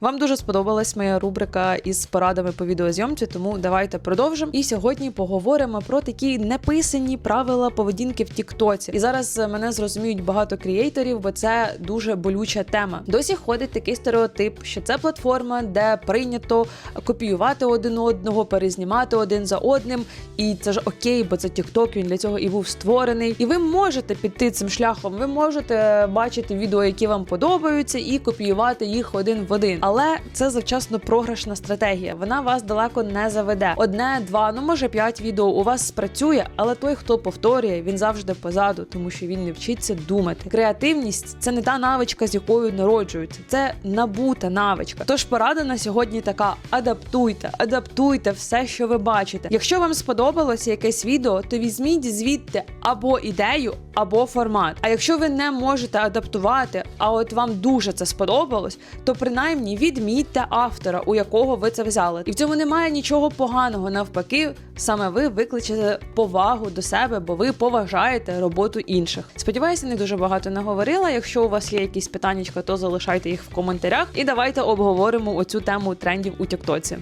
Вам дуже сподобалась моя рубрика із порадами по відеозйомці, тому давайте продовжимо. І сьогодні поговоримо про такі неписані правила поведінки в Тіктоці. І зараз мене зрозуміють багато крієйторів, бо це дуже болюча тема. Досі ходить такий стереотип, що це платформа, де прийнято копіювати один одного, перезнімати один за одним. І це ж окей, бо це TikTok, він для цього і був створений. І ви можете піти цим шляхом. Ви можете бачити відео, які вам подобаються, і копіювати їх один в один. Але це завчасно програшна стратегія. Вона вас далеко не заведе. Одне, два, ну може п'ять відео у вас спрацює, але той, хто повторює, він завжди позаду, тому що він не вчиться думати. Креативність це не та навичка, з якою народжуються, це набута навичка. Тож порада на сьогодні така: адаптуйте, адаптуйте все, що ви бачите. Якщо вам сподобалося якесь відео, то візьміть звідти або ідею, або формат. А якщо ви не можете адаптувати, а от вам дуже це сподобалось, то принаймні відмітьте автора, у якого ви це взяли. І в цьому немає нічого поганого. Навпаки, саме ви викличете повагу до себе, бо ви поважаєте роботу інших. Сподіваюся, не дуже багато наговорила. Якщо у вас є якісь питання, то залишайте їх в коментарях, і давайте обговоримо оцю тему трендів у Тіктоці.